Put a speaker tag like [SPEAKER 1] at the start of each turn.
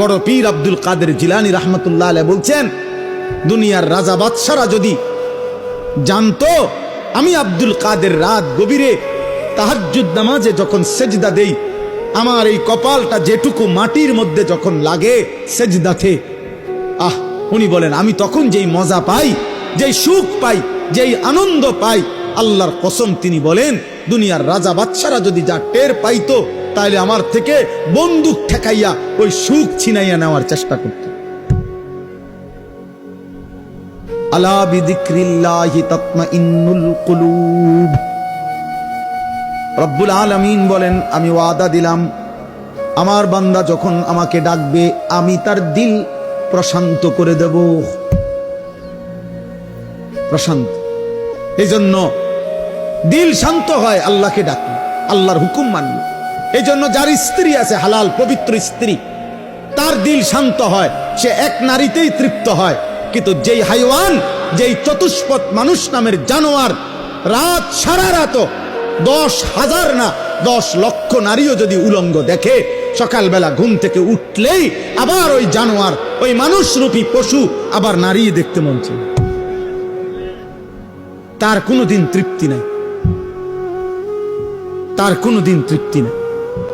[SPEAKER 1] বড় পীর আব্দুল কাদের জিলানি রহমতুল্লাহ আলাইহি বলছেন, দুনিয়ার রাজা বাদশারা যদি জানতো আমি আব্দুল কাদের রাত গভীরে তাহাজ্জুদ নামাজে যখন সেজদা দেই, আমার এই কপালটা যেটুকু মাটির মধ্যে যখন লাগে সেজদাতে আহ, উনি বলেন, আমি তখন যেই মজা পাই, যেই সুখ পাই, যেই আনন্দ পাই, আল্লাহর কসম তিনি বলেন, দুনিয়ার রাজা বাচ্চারা যদি যা টের পাইতো তাহলে আমার থেকে বন্দুক ঠেকাইয়া ওই সুখ ছিনাইয়া নেওয়ার চেষ্টা করত। আলা বিদিক্রিল্লাহি তাতমাইন্নুল কুলুব। রব্বুল আলামিন বলেন, আমি ওয়াদা দিলাম, আমার বান্দা যখন আমাকে ডাকবে, আমি তার দিল প্রশান্ত করে দেব। প্রশান্ত। এই জন্য দিল শান্ত হয়, আল্লাহকে ডাকলে, আল্লাহর হুকুম মানলে। এই জন্য যার স্ত্রী আছে, হালাল, পবিত্র স্ত্রী, তার দিল শান্ত হয়, সে এক নারীতেই তৃপ্ত হয়। কিন্তু যেই হাইওয়ান, যেই চতুষ্পদ মানুষ নামের জানোয়ার, রাত সারা রাত দশ হাজার না, দশ লক্ষ নারীও যদি উলঙ্গ দেখে, সকালবেলা ঘুম থেকে উঠলেই আবার ওই জানোয়ার, ওই মানুষরূপী পশু আবার নারী দেখতে মন। তার কোনোদিন তৃপ্তি নাই। তার কোনোদিন তৃপ্তি নাই।